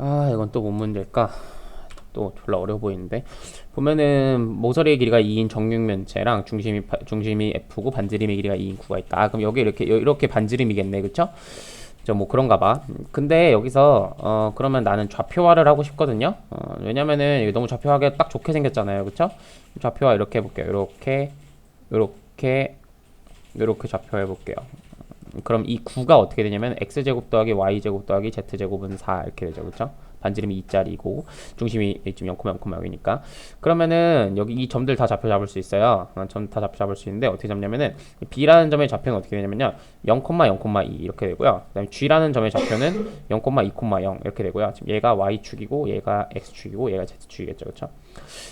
아 이건 또 뭔 문제일까? 또 졸라 어려워 보이는데 보면은 모서리의 길이가 2인 정육면체랑 중심이 파- 중심이 F고 반지름의 길이가 2인 구가 있다. 아, 그럼 여기 이렇게 여- 이렇게 반지름이겠네, 그쵸? 저뭐 그런가 봐. 음, 근데 여기서 어 그러면 나는 좌표화를 하고 싶거든요. 어, 왜냐면은 너무 좌표하기 딱 좋게 생겼잖아요, 그쵸? 좌표화 이렇게 해볼게요. 이렇게 이렇게 이렇게 좌표해 볼게요. 그럼 이 9가 어떻게 되냐면 x제곱 더하기 y제곱 더하기 z제곱은 4 이렇게 되죠. 그쵸? 반지름이 2짜리고 중심이 지금 0,0,0이니까 그러면은 여기 이 점들 다 좌표 잡을 수 있어요. 어, 점다 좌표 잡을 수 있는데 어떻게 잡냐면은 B라는 점의 좌표는 어떻게 되냐면요. 0,0,2 이렇게 되고요. 그다음에 G라는 점의 좌표는 0,2,0 이렇게 되고요. 지금 얘가 y축이고 얘가 x축이고 얘가 z축이겠죠. 그쵸?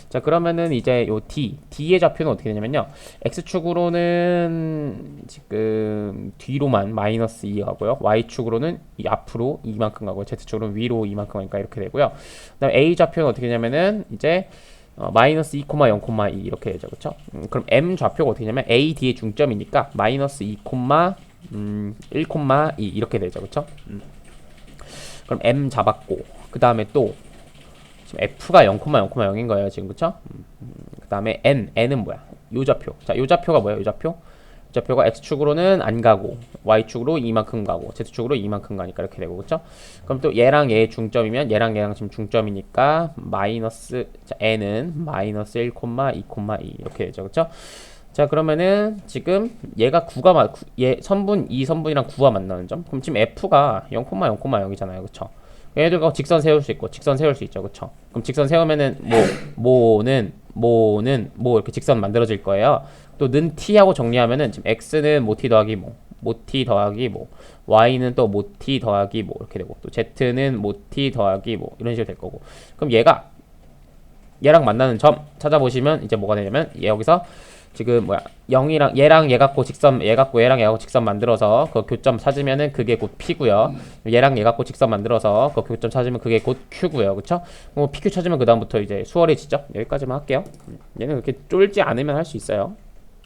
자 그러면은 이제 요 d d의 좌표는 어떻게 되냐면요 x축으로는 지금 뒤로만 마이너스 2 가고요 y축으로는 이 앞으로 이만큼 가고요 z축으로는 위로 이만큼 가니까 이렇게 되고요 그다음 a 좌표는 어떻게 되냐면은 이제 어, 마이너스 2, 0,2 이렇게 되죠 그쵸 음, 그럼 m 좌표가 어떻게 되냐면 a d의 중점이니까 마이너스 2, 음, 1, 2 이렇게 되죠 그쵸 음. 그럼 m 잡았고 그 다음에 또 지금 f가 0,0,0인 거예요 지금 그쵸? 그 다음에 n, n은 뭐야? 요 좌표 자, 요 좌표가 뭐야? 요 좌표? 요 좌표가 x축으로는 안 가고 y축으로 이만큼 가고 z축으로 이만큼 가니까 이렇게 되고 그쵸? 그럼 또 얘랑 얘 중점이면 얘랑 얘랑 지금 중점이니까 마이너스 자, n은 마이너스 1, 2, 2 이렇게 되죠 그쵸? 자 그러면은 지금 얘가 9가 마, 구- 얘 선분 이 선분이랑 9가 만나는 점 그럼 지금 f가 0,0,0이잖아요 그쵸? 얘들과 직선 세울 수 있고 직선 세울 수 있죠 그쵸 그럼 직선 세우면은 뭐 모는 모는 뭐 이렇게 직선 만들어질 거예요. 또 는 t하고 정리하면은 지금 x는 모 t 더하기 모, 모 t 더하기 모 y는 또 모 t 더하기 모 이렇게 되고 또 z는 모 t 더하기 모 이런 식으로 될 거고. 그럼 얘가 얘랑 만나는 점 찾아보시면 이제 뭐가 되냐면 얘 여기서 지금 뭐야 0이랑 얘랑 얘 갖고 직선 얘 갖고 얘랑 얘 갖고 직선 만들어서 그 교점 찾으면은 그게 곧 P고요. 얘랑 얘 갖고 직선 만들어서 그 교점 찾으면 그게 곧 Q고요. 그쵸? 뭐 PQ 찾으면 그 다음부터 이제 수월해지죠. 여기까지만 할게요. 음, 얘는 그렇게 쫄지 않으면 할 수 있어요.